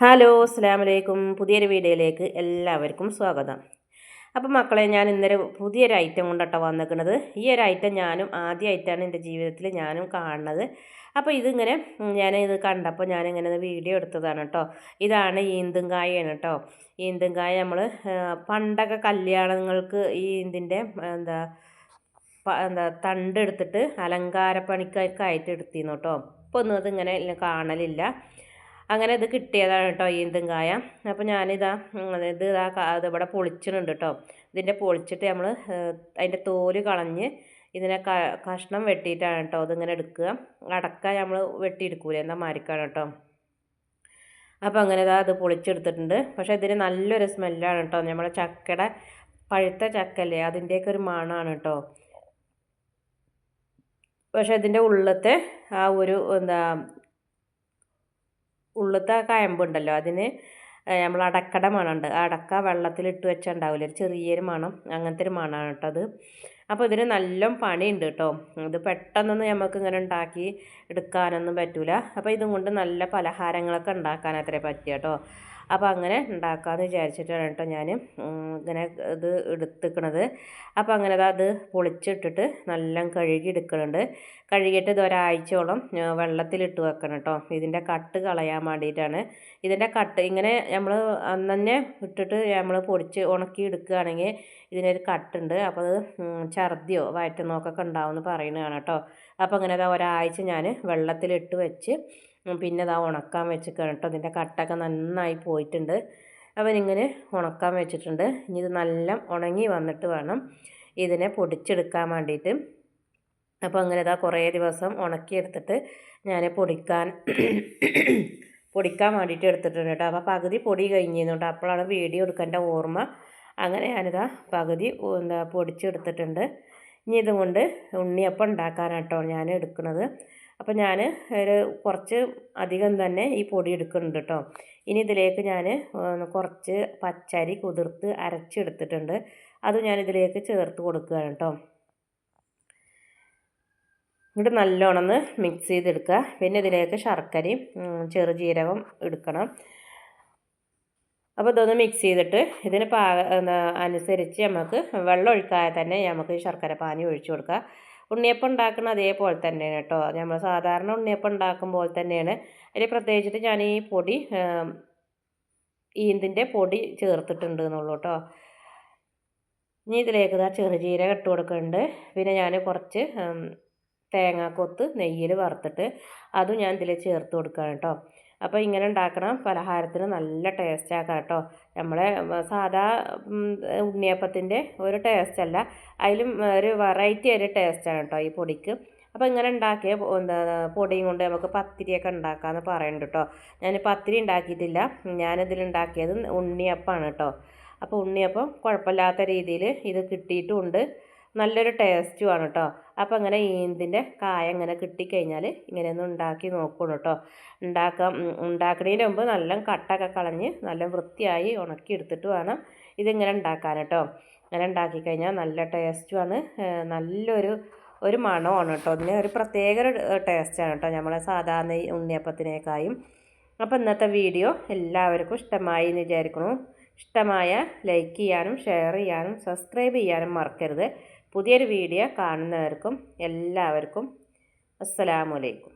Hello അസ്സാം വലൈക്കും പുതിയൊരു വീഡിയോയിലേക്ക് എല്ലാവർക്കും സ്വാഗതം. അപ്പം മക്കളെ ഞാൻ ഇന്നൊരു പുതിയൊരു ഐറ്റം കൊണ്ടട്ടോ വന്നിരിക്കുന്നത്. ഈ ഒരു ഐറ്റം ഞാനും ആദ്യമായിട്ടാണ് എന്റെ ജീവിതത്തിൽ ഞാനും കാണുന്നത്. അപ്പോൾ ഇതിങ്ങനെ ഞാൻ ഇത് കണ്ടപ്പോൾ ഞാനിങ്ങനെ വീഡിയോ എടുത്തതാണ് കേട്ടോ. ഇതാണ് ഈന്തുംകായാണ് കേട്ടോ. ഈന്തുംകായ നമ്മൾ പണ്ടൊക്കെ കല്യാണങ്ങൾക്ക് ഈ ഇതിന്റെ എന്താ എന്താ തണ്ട് എടുത്തിട്ട് അലങ്കാരപ്പണിക്കൊക്കെ ആയിട്ട് എടുത്തിരുന്നു കേട്ടോ. ഇപ്പോൾ ഒന്നും അതിങ്ങനെ കാണലില്ല. അങ്ങനെ ഇത് കിട്ടിയതാണ് കേട്ടോ ഈന്തും കായ. അപ്പോൾ ഞാനിതാ ഇത് ഇതാ ഇതിവിടെ പൊളിച്ചിട്ടുണ്ട് കേട്ടോ ഇതിന്റെ പൊളിച്ചിട്ട് നമ്മൾ അതിന്റെ തോൽ കളഞ്ഞ് ഇതിനെ കഷ്ണം വെട്ടിയിട്ടാണ് കേട്ടോ ഇതിങ്ങനെ എടുക്കുക. അടക്ക നമ്മൾ വെട്ടിയെടുക്കൂലേ എന്നാൽ മാരിക്കാണ് കേട്ടോ അപ്പോൾ അങ്ങനെ ഇതാ അത് പൊളിച്ചെടുത്തിട്ടുണ്ട്. പക്ഷേ ഇതിന് നല്ലൊരു സ്മെല്ലാണ് കേട്ടോ നമ്മുടെ ചക്കയുടെ പഴുത്ത ചക്കല്ലേ അതിന്റെയൊക്കെ ഒരു മണമാണ് കേട്ടോ പക്ഷേ ഇതിന്റെ ഉള്ളത്തെ ആ ഒരു എന്താ ഉള്ളത്തെ കയമ്പുണ്ടല്ലോ. അതിന് നമ്മൾ അടക്കട മണമുണ്ട്. ആ അടക്ക വെള്ളത്തിലിട്ട് വെച്ചാൽ ഉണ്ടാവില്ല ഒരു ചെറിയൊരു മണം അങ്ങനത്തെ ഒരു മണമാണ് കേട്ടോ അത്. അപ്പോൾ ഇതിന് നല്ല പണിയുണ്ട് കേട്ടോ. ഇത് പെട്ടെന്നൊന്നും നമുക്ക് ഇങ്ങനെ ഉണ്ടാക്കി എടുക്കാനൊന്നും പറ്റില്ല അപ്പോൾ ഇതും കൊണ്ട് നല്ല പലഹാരങ്ങളൊക്കെ ഉണ്ടാക്കാൻ അത്രേ പറ്റുക കേട്ടോ. അപ്പോൾ അങ്ങനെ ഉണ്ടാക്കാമെന്ന് വിചാരിച്ചിട്ടാണ് കേട്ടോ ഞാൻ ഇങ്ങനെ ഇത് എടുത്തിക്കണത്. അപ്പോൾ അങ്ങനെ അത് പൊളിച്ചിട്ടിട്ട് നല്ല കഴുകി എടുക്കുന്നുണ്ട് കഴുകിയിട്ട് ഇത് ഒരാഴ്ചയോളം വെള്ളത്തിലിട്ട് വെക്കണം കേട്ടോ. ഇതിന്റെ കട്ട് കളയാൻ വേണ്ടിയിട്ടാണ്. ഇതിന്റെ കട്ട് ഇങ്ങനെ നമ്മൾ അന്ന് തന്നെ ഇട്ടിട്ട് നമ്മൾ പൊടിച്ച് ഉണക്കി എടുക്കുകയാണെങ്കിൽ ഇതിനൊരു കട്ടുണ്ട്. അപ്പോൾ അത് ഛർദിയോ വയറ്റുന്നോക്കൊക്കെ ഉണ്ടാവുമെന്ന് പറയുന്നതാണ് കേട്ടോ. അപ്പോൾ അങ്ങനെ അത് ഒരാഴ്ച ഞാൻ വെള്ളത്തിലിട്ട് വെച്ച് പിന്നെ അതാ ഉണക്കാൻ വെച്ചിരിക്കുകയാണ് കേട്ടോ. അതിന്റെ കട്ടൊക്കെ നന്നായി പോയിട്ടുണ്ട്. അവനിങ്ങനെ ഉണക്കാൻ വെച്ചിട്ടുണ്ട്. ഇനി ഇത് നല്ല ഉണങ്ങി വന്നിട്ട് വേണം ഇതിനെ പൊടിച്ചെടുക്കാൻ വേണ്ടിയിട്ട്. അപ്പോൾ അങ്ങനെ ഇതാ കുറേ ദിവസം ഉണക്കിയെടുത്തിട്ട് ഞാൻ പൊടിക്കാൻ പൊടിക്കാൻ വേണ്ടിയിട്ട് എടുത്തിട്ടുണ്ട് കേട്ടോ. അപ്പോൾ പകുതി പൊടി കഴിഞ്ഞിരുന്നുണ്ട്. അപ്പോഴാണ് വീഡിയോ എടുക്കേണ്ട ഓർമ്മ. അങ്ങനെ ഞാനിതാ പകുതി എന്താ പൊടിച്ചെടുത്തിട്ടുണ്ട്. ഇനി ഇതുകൊണ്ട് ഉണ്ണിയപ്പം ഉണ്ടാക്കാനാട്ടോ ഞാൻ എടുക്കുന്നത്. അപ്പോൾ ഞാൻ ഒരു കുറച്ച് അധികം തന്നെ ഈ പൊടി എടുക്കുന്നുണ്ട് കേട്ടോ ഇനി ഇതിലേക്ക് ഞാൻ കുറച്ച് പച്ചരി കുതിർത്ത് അരച്ചെടുത്തിട്ടുണ്ട്. അത് ഞാൻ ഇതിലേക്ക് ചേർത്ത് കൊടുക്കുകയാണ് കേട്ടോ ഇവിടെ നല്ലോണമെന്ന് മിക്സ് ചെയ്തെടുക്കുക. പിന്നെ ഇതിലേക്ക് ശർക്കരയും ചെറുജീരകം എടുക്കണം. അപ്പോൾ ഇതൊന്ന് മിക്സ് ചെയ്തിട്ട് ഇതിന് പാക അനുസരിച്ച് നമുക്ക് വെള്ളം ഒഴിക്കാതെ തന്നെ നമുക്ക് ശർക്കര പാനി ഒഴിച്ചു കൊടുക്കുക. ഉണ്ണിയപ്പം ഉണ്ടാക്കുന്ന അതേപോലെ തന്നെയാണ് കേട്ടോ. നമ്മൾ സാധാരണ ഉണ്ണിയപ്പം ഉണ്ടാക്കുമ്പോൾ തന്നെയാണ് അതിൽ പ്രത്യേകിച്ചിട്ട് ഞാൻ ഈ പൊടി ഈന്തിന്റെ പൊടി ചേർത്തിട്ടുണ്ട് എന്നുള്ളൂ കേട്ടോ. ഇനി ഇതിലേക്ക് ഇതാ ചെറുജീരകം ഇട്ട് കൊടുക്കുന്നുണ്ട്. പിന്നെ ഞാൻ കുറച്ച് തേങ്ങാക്കൊത്ത് നെയ്യിൽ വറുത്തിട്ട് അതും ഞാൻ ഇതിൽ ചേർത്ത് കൊടുക്കുകയാണ് കേട്ടോ. അപ്പോൾ ഇങ്ങനെ ഉണ്ടാക്കണം പലഹാരത്തിന് നല്ല ടേസ്റ്റ് ആക്കാം കേട്ടോ. നമ്മളെ സാധാ ഉണ്ണിയപ്പത്തിന്റെ ഒരു ടേസ്റ്റ് അല്ല. അതിലും ഒരു വെറൈറ്റി ഒരു ടേസ്റ്റാണ് കേട്ടോ ഈ പൊടിക്ക്. അപ്പോൾ ഇങ്ങനെ ഉണ്ടാക്കിയ എന്താ പൊടിയും കൊണ്ട് നമുക്ക് പത്തിരിയൊക്കെ ഉണ്ടാക്കാമെന്ന് പറയുന്നുണ്ട് കേട്ടോ. ഞാൻ പത്തിരി ഉണ്ടാക്കിയിട്ടില്ല. ഞാനിതിൽ ഉണ്ടാക്കിയത് ഉണ്ണിയപ്പമാണ് കേട്ടോ. അപ്പോൾ ഉണ്ണിയപ്പം കുഴപ്പമില്ലാത്ത രീതിയിൽ ഇത് കിട്ടിയിട്ടുമുണ്ട് നല്ലൊരു ടേസ്റ്റുമാണ് കേട്ടോ അപ്പോൾ അങ്ങനെ ഈന്തിന്റെ കായ ഇങ്ങനെ കിട്ടിക്കഴിഞ്ഞാൽ ഇങ്ങനെ ഒന്ന് ഉണ്ടാക്കി നോക്കണം കേട്ടോ ഉണ്ടാക്കാം ഉണ്ടാക്കുന്നതിന് മുമ്പ് നല്ല കട്ടൊക്കെ കളഞ്ഞ് നല്ല വൃത്തിയായി ഉണക്കി എടുത്തിട്ട് വേണം ഇതിങ്ങനെ ഉണ്ടാക്കാൻ കേട്ടോ അങ്ങനെ ഉണ്ടാക്കി കഴിഞ്ഞാൽ നല്ല ടേസ്റ്റുമാണ് നല്ലൊരു ഒരു മണമാണ് കേട്ടോ അതിന് ഒരു പ്രത്യേക ടേസ്റ്റാണ് കേട്ടോ നമ്മളെ സാധാരണ ഉണ്ണിയപ്പത്തിനേക്കായും. അപ്പോൾ ഇന്നത്തെ വീഡിയോ എല്ലാവർക്കും ഇഷ്ടമായി എന്ന് വിചാരിക്കണു ഇഷ്ടമായ ലൈക്ക് ചെയ്യാനും ഷെയർ ചെയ്യാനും സബ്സ്ക്രൈബ് ചെയ്യാനും മറക്കരുത്. പുതിയൊരു വീഡിയോ കാണുന്നവർക്കും എല്ലാവർക്കും അസ്സലാമലൈക്കും